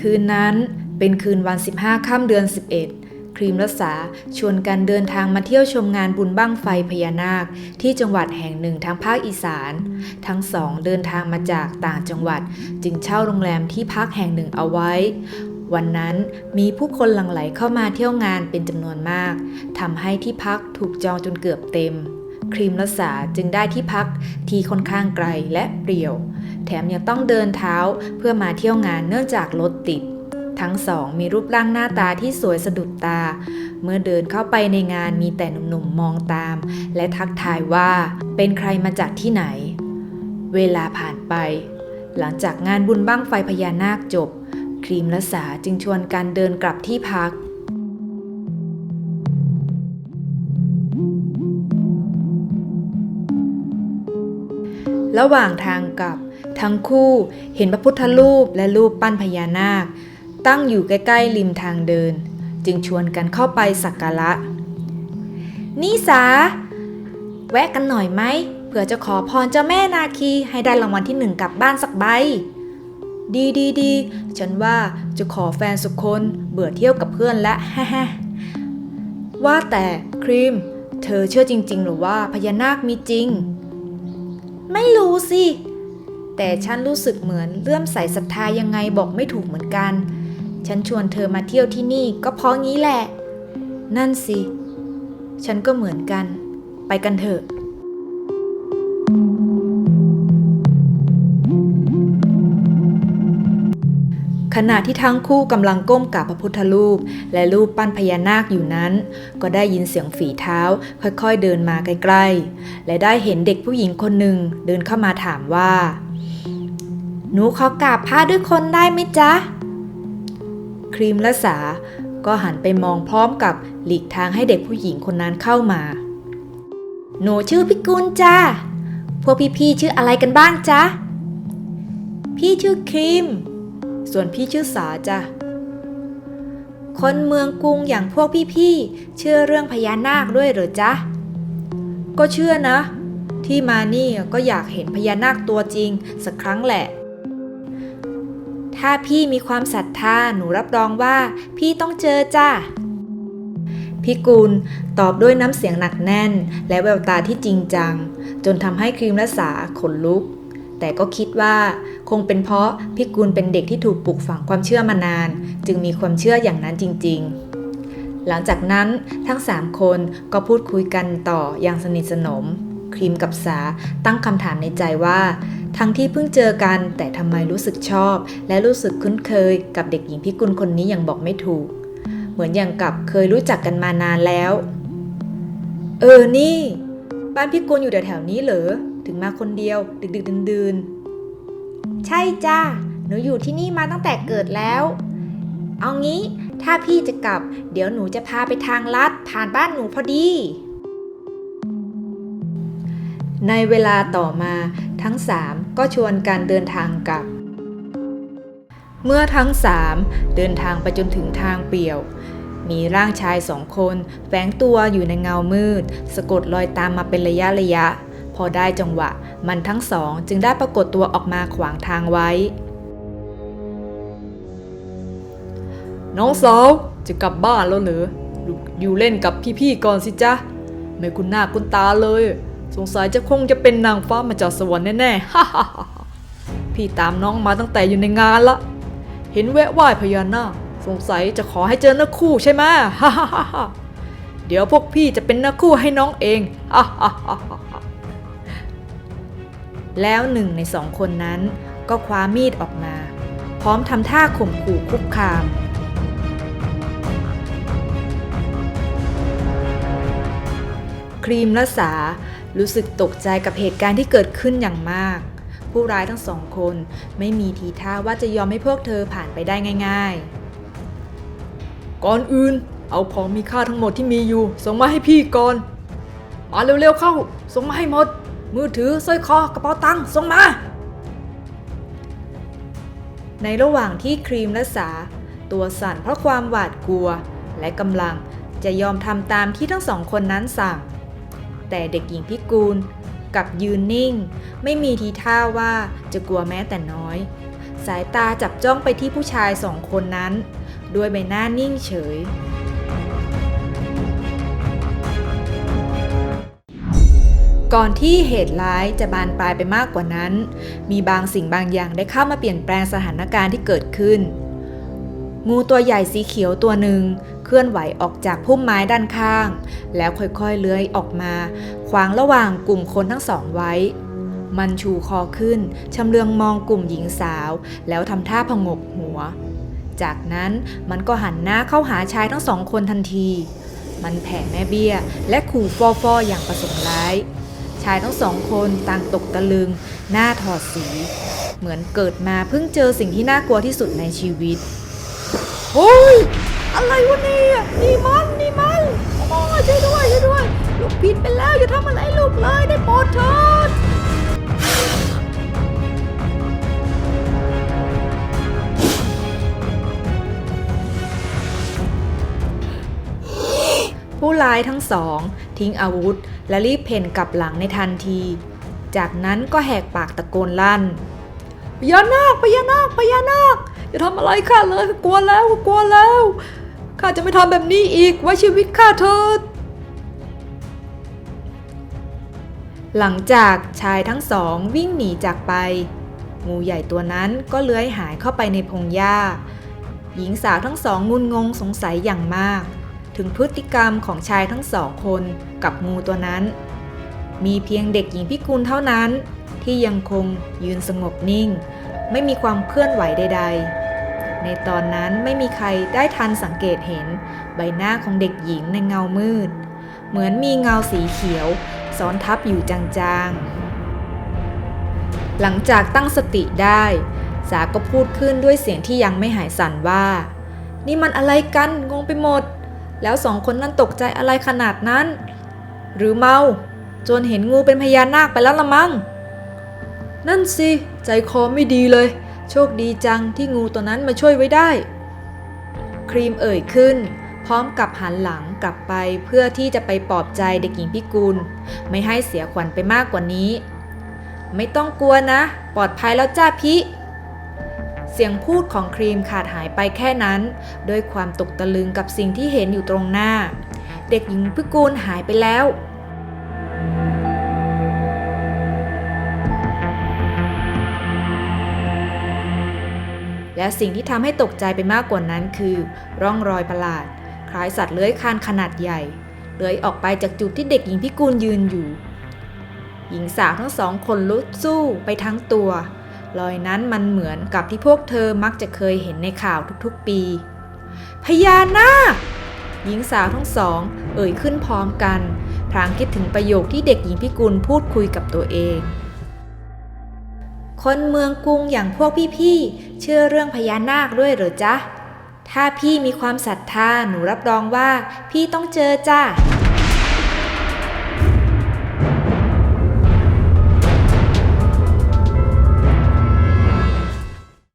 คืนนั้นเป็นคืนวัน 15 ค่ำเดือน 11 ครีมรัษาชวนกันเดินทางมาเที่ยวชมงานบุญบั้งไฟพญานาค ที่จังหวัดแห่งหนึ่งทางภาคอีสาน ทั้งสองเดินทางมาจากต่างจังหวัด จึงเช่าโรงแรมที่พักแห่งหนึ่งเอาไว้ วันนั้นมีผู้คนหลั่งไหลเข้ามาเที่ยวงานเป็นจำนวนมากทำให้ที่พักถูกจองจนเกือบเต็ม ครีมรัษาจึงได้ที่พักที่ค่อนข้างไกลและเปรี่ยว แถมยังต้องเดินเท้าเพื่อมาเที่ยวงานเนื่องจากรถติด ทั้งสองมีรูปร่างหน้าตาที่สวยสะดุดตา เมื่อเดินเข้าไปในงานมีแต่หนุ่มๆมองตาม และทักทายว่าเป็นใครมาจากที่ไหน เวลาผ่านไป หลังจากงานบุญบั้งไฟพญานาคจบ ครีมและสาจึงชวนกันเดินกลับที่พักระหว่างทางกลับ ทั้งคู่เห็นพระพุทธรูปและรูปปั้นพญานาค ตั้งอยู่ใกล้ ๆ ริมทางเดิน จึงชวนกันเข้าไปสักการะ นี่สา แวะกันหน่อยไหมเผื่อจะขอพรเจ้าแม่นาคีให้ได้รางวัลที่หนึ่งกลับบ้านสักใบ ดีดีดีฉันว่าจะขอแฟนสักคนเบื่อเที่ยวกับเพื่อนและฮ่าฮ่าว่าแต่ครีม เธอเชื่อจริงๆหรือว่าพญานาคมีจริง ไม่รู้สิ แต่ฉันรู้สึกเหมือนเลื่อมใสศรัทธายังไงบอกไม่ถูกเหมือนกัน ฉันชวนเธอมาเที่ยวที่นี่ก็เพราะงี้แหละ นั่นสิ ฉันก็เหมือนกัน ไปกันเถอะขณะที่ทั้งคู่กำลังก้มกราบพระพุทธรูป และรูปปั้นพญานาคอยู่นั้น ก็ได้ยินเสียงฝีเท้า ค่อยๆเดินมาใกล้ๆ และได้เห็นเด็กผู้หญิงคนหนึ่งเดินเข้ามาถามว่า หนูขอกราบพระด้วยคนได้ไหมจ๊ะ ครีมและสา ก็หันไปมองพร้อมกับหลีกทางให้เด็กผู้หญิงคนนั้นเข้ามา หนูชื่อพิกุลจ้า พวกพี่ๆชื่ออะไรกันบ้างจ๊ะ พี่ชื่อครีม ส่วนพี่ชื่อสาจ้ะ คนเมืองกรุงอย่างพวกพี่ๆเชื่อเรื่องพญานาคด้วยเหรอจ๊ะ ก็เชื่อนะ ที่มานี่ก็อยากเห็นพญานาคตัวจริงสักครั้งแหละ ถ้าพี่มีความศรัทธาหนูรับรองว่า พี่ต้องเจอจ้าพี่กุลตอบด้วยน้ำเสียงหนักแน่น และแววตาที่จริงจัง จนทำให้ครีมและสาขนลุก แต่ก็คิดว่า คงเป็นเพราะพี่กุลเป็นเด็กที่ถูกปลูกฝังความเชื่อมานาน จึงมีความเชื่ออย่างนั้นจริง ๆ หลังจากนั้นทั้งสามคนก็พูดคุยกันต่ออย่างสนิทสนม ครีมกับสาตั้งคำถามในใจว่า ทั้งที่เพิ่งเจอกันแต่ทำไมรู้สึกชอบ และรู้สึกคุ้นเคยกับเด็กหญิงพิกุลคนนี้อย่างบอกไม่ถูก เหมือนอย่างกับเคยรู้จักกันมานานแล้ว เออนี่ บ้านพิกุลอยู่แถวๆนี้เหรอถึงมาคนเดียว ดึกๆดื่นๆ ใช่จ้าหนูอยู่ที่นี่มาตั้งแต่เกิดแล้ว เอางี้ถ้าพี่จะกลับ เดี๋ยวหนูจะพาไปทางลัดผ่านบ้านหนูพอดี ในเวลาต่อมาทั้งสามก็ชวนกันเดินทางกลับ เมื่อทั้งสามเดินทางไปจนถึงทางเปี่ยว มีร่างชายสองคนแฝงตัวอยู่ในเงามืด สะกดรอยตามมาเป็นระยะระยะ พอได้จังหวะ มันทั้งสองจึงได้ปรากฏตัวออกมาขวางทางไว้ น้องสาวจะกลับบ้านแล้วเหรออยู่อยู่เล่นกับพี่ๆก่อนสิจ๊ะไม่คุณหน้าคุณตาเลย งสัยจะคงจะเป็นนางฟ้ามาจากสวรรค์แน่ๆฮ่าฮ่าพี่ตามน้องมาตั้งแต่อยู่ในงานละ เห็นแวะไหว้พญานาคสงสัยจะขอให้เจอเนื้อคู่ใช่ไหมฮ่าฮ่าฮ่าเดี๋ยวพวกพี่จะเป็นเนื้อคู่ให้น้องเองฮ่าฮ่าฮ่าฮ่าแล้วหนึ่งในสองคนนั้นก็คว้ามีดออกมา พร้อมทำท่าข่มขู่คุกคามครีมและสา รู้สึกตกใจกับเหตุการณ์ที่เกิดขึ้นอย่างมาก ผู้ร้ายทั้งสองคนไม่มีทีท่าว่าจะยอมให้พวกเธอผ่านไปได้ง่าย ๆ ก่อนอื่น เอาของมีค่าทั้งหมดที่มีอยู่ ส่งมาให้พี่ก่อน มาเร็วๆเข้า ส่งมาให้หมด มือถือสร้อยคอกระเป๋าตังค์ส่งมา ในระหว่างที่ครีมและสา ตัวสั่นเพราะความหวาดกลัว และกำลังจะยอมทำตามที่ทั้งสองคนนั้นสั่ง แต่เด็กหญิงพิกูลกับยืนนิ่ง ไม่มีทีท่าว่าจะกลัวแม้แต่น้อย สายตาจับจ้องไปที่ผู้ชายสองคนนั้น ด้วยใบหน้านิ่งเฉย ก่อนที่เหตุร้ายจะบานปลายไปมากกว่านั้น มีบางสิ่งบางอย่างได้เข้ามาเปลี่ยนแปลงสถานการณ์ที่เกิดขึ้น งูตัวใหญ่สีเขียวตัวหนึ่ง เคลื่อนไหวออกจากพุ่มไม้ด้านข้าง แล้วค่อยๆเลื้อยออกมา ขวางระหว่างกลุ่มคนทั้งสองไว้ มันชูคอขึ้นชำเลืองมองกลุ่มหญิงสาว แล้วทำท่าผงกหัว จากนั้นมันก็หันหน้าเข้าหาชายทั้งสองคนทันที มันแผ่แม่เบี้ย และขู่ฟอฟออย่างประสงค์ร้าย ชายทั้งสองคนต่างตกตะลึง หน้าถอดสี เหมือนเกิดมาเพิ่งเจอสิ่งที่น่ากลัวที่สุดในชีวิต โอ้ย อะไรวะเนี่ยนี่มันนี่มันโอ้ช่วยด้วยช่วยด้วยลูกผิดไปแล้วอย่าทำอะไรลูกเลยได้โปรดเถิดผู้ร้ายทั้งสอง ทิ้งอาวุธ และรีบเพ่นกลับหลังในทันที จากนั้นก็แหกปากตะโกนลั่นพญานาคพญานาคพญานาคอย่าทำอะไรข้าเลยกลัวแล้วกลัวแล้ว ข้าจะไม่ทำแบบนี้อีกไว้ชีวิตข้าเถิด หลังจากชายทั้งสองวิ่งหนีจากไป งูใหญ่ตัวนั้นก็เลื้อยหายเข้าไปในพงหญ้า หญิงสาวทั้งสองงุนงงสงสัยอย่างมาก ถึงพฤติกรรมของชายทั้งสองคนกับงูตัวนั้น มีเพียงเด็กหญิงพิกุลเท่านั้น ที่ยังคงยืนสงบนิ่ง ไม่มีความเคลื่อนไหวใด ๆ ในตอนนั้นไม่มีใครได้ทันสังเกตเห็น ใบหน้าของเด็กหญิงในเงามืด เหมือนมีเงาสีเขียวซ้อนทับอยู่จางๆ หลังจากตั้งสติได้ สาก็พูดขึ้นด้วยเสียงที่ยังไม่หายสั่นว่า นี่มันอะไรกันงงไปหมด แล้วสองคนนั้นตกใจอะไรขนาดนั้น หรือเมาจนเห็นงูเป็นพญานาคไปแล้วละมั้งนั่นสิ ใจคอไม่ดีเลย โชคดีจังที่งูตัวนั้นมาช่วยไว้ได้ ครีมเอ่ยขึ้น พร้อมกับหันหลังกลับไปเพื่อที่จะไปปลอบใจเด็กหญิงพิกุล ไม่ให้เสียขวัญไปมากกว่านี้ ไม่ต้องกลัวนะ ปลอดภัยแล้วจ้าพี่เสียงพูดของครีมขาดหายไปแค่นั้น ด้วยความตกตะลึงกับสิ่งที่เห็นอยู่ตรงหน้า เด็กหญิงพิกูลหายไปแล้ว และสิ่งที่ทำให้ตกใจไปมากกว่านั้นคือ ร่องรอยประหลาด คล้ายสัตว์เลื้อยคลานขนาดใหญ่ เลื้อยออกไปจากจุดที่เด็กหญิงพิกูลยืนอยู่ หญิงสาวทั้งสองคนลุกสู้ไปทั้งตัว รอยนั้นมันเหมือนกับที่พวกเธอมักจะเคยเห็นในข่าวทุกๆปี พญานาคหญิงสาวทั้งสอง เอ่ยขึ้นพร้อมกันพรางคิดถึงประโยคที่เด็กหญิงพิกุลพูดคุยกับตัวเอง คนเมืองกรุงอย่างพวกพี่ๆ เชื่อเรื่องพญานาคด้วยเหรอจ๊ะ ถ้าพี่มีความศรัทธาหนูรับรองว่า พี่ต้องเจอจ้า